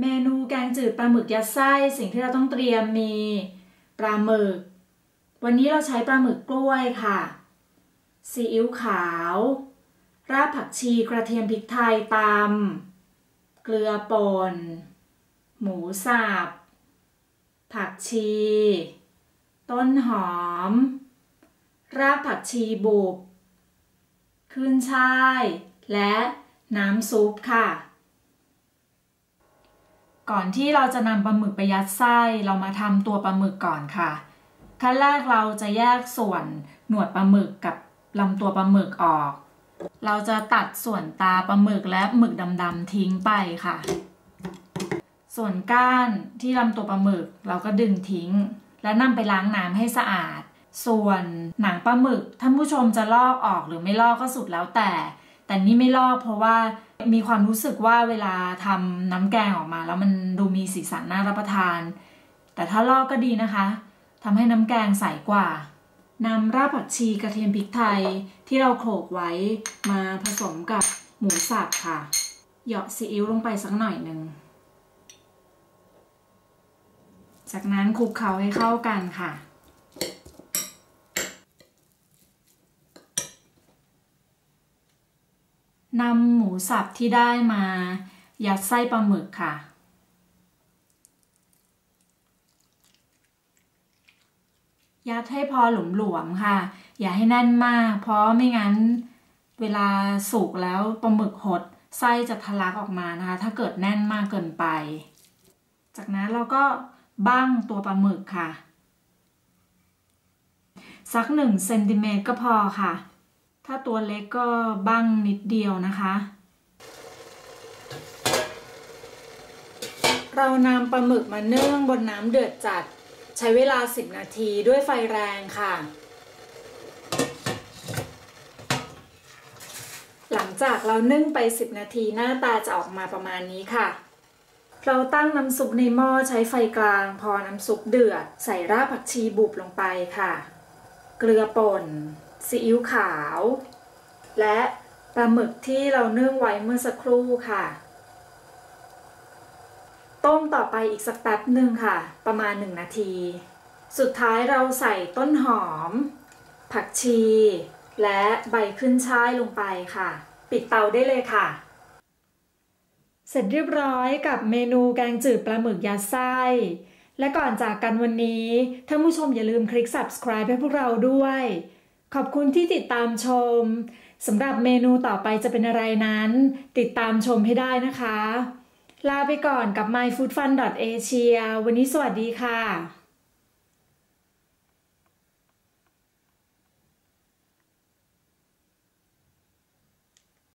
เมนูแกงจืดปลาหมึกยัดไส้สิ่งที่เราต้องเตรียมมีปลาหมึก วันนี้เราใช้ปลาหมึกกล้วยค่ะซีอิ๊วขาว รากผักชีกระเทียมพริกไทยตำเกลือป่น หมูสับผักชี ต้นหอม รากผักชีบุบขึ้นช่าย และน้ำซุปค่ะ ก่อนที่เราจะนำปลาหมึกไปยัดไส้เรามาทำตัวปลาหมึกก่อนค่ะ ขั้นแรกเราจะแยกส่วนหนวดปลาหมึกกับลำตัวปลาหมึกออก เราจะตัดส่วนตาปลาหมึกและหมึกดำๆทิ้งไปค่ะ ส่วนก้านที่ลำตัวปลาหมึกเราก็ดึงทิ้ง และนำไปล้างน้ำให้สะอาด ส่วนหนังปลาหมึกท่านผู้ชมจะลอกออกหรือไม่ลอกก็สุดแล้วแต่ แต่นี่ไม่ลอกเพราะว่ามีความรู้สึกว่าเวลาทำน้ำแกงออกมา แล้วมันดูมีสีสันน่ารับประทาน แต่ถ้าลอกก็ดีนะคะทำให้น้ำแกงใสกว่านำรากผักชีกระเทียมพริกไทยที่เราโขลกไว้มาผสมกับหมูสับค่ะ เหยาะซีอิ๊วลงไปสักหน่อยหนึ่ง จากนั้นคลุกเคล้าให้เข้ากันค่ะ นำหมูสับที่ได้มา ยัดไส้ปลาหมึกค่ะ ยัดให้พอหลวมๆค่ะ อย่าให้แน่นมาก เพราะไม่งั้นเวลาสุกแล้วปลาหมึกหดไส้จะทะลักออกมานะคะ ถ้าเกิดแน่นมากเกินไป จากนั้นเราก็บ้างตัวปลาหมึกค่ะ สักหนึ่งเซนติเมตรก็พอค่ะ ถ้าตัวเล็กก็บ้างนิดเดียวนะคะ เรานำปลาหมึกมานึ่งบนน้ำเดือดจัด ใช้เวลา 10 นาทีด้วยไฟแรงค่ะ หลังจากเรานึ่งไป 10 นาทีหน้าตาจะออกมาประมาณนี้ค่ะ เราตั้งน้ำซุปในหม้อใช้ไฟกลาง พอน้ำซุปเดือด ใส่รากผักชีบุบลงไปค่ะ เกลือป่น ซีอิ๊วขาว และปลาหมึกที่เรานึ่งไว้เมื่อสักครู่ค่ะ ต้มต่อไปอีกสักแป๊บหนึ่งค่ะ ประมาณ 1 นาที สุดท้ายเราใส่ต้นหอม ผักชี และใบขึ้นช่ายลงไปค่ะ ปิดเตาได้เลยค่ะ เสร็จเรียบร้อยกับเมนูแกงจืดปลาหมึกยัดไส้และก่อนจากกันวันนี้ท่านผู้ชมอย่าลืมคลิก subscribe ให้พวกเราด้วย ขอบคุณที่ติดตามชมสำหรับเมนูต่อไปจะเป็นอะไรนั้น ติดตามชมให้ได้นะคะ ลาไปก่อนกับ myfoodfun.asia วันนี้สวัสดีค่ะ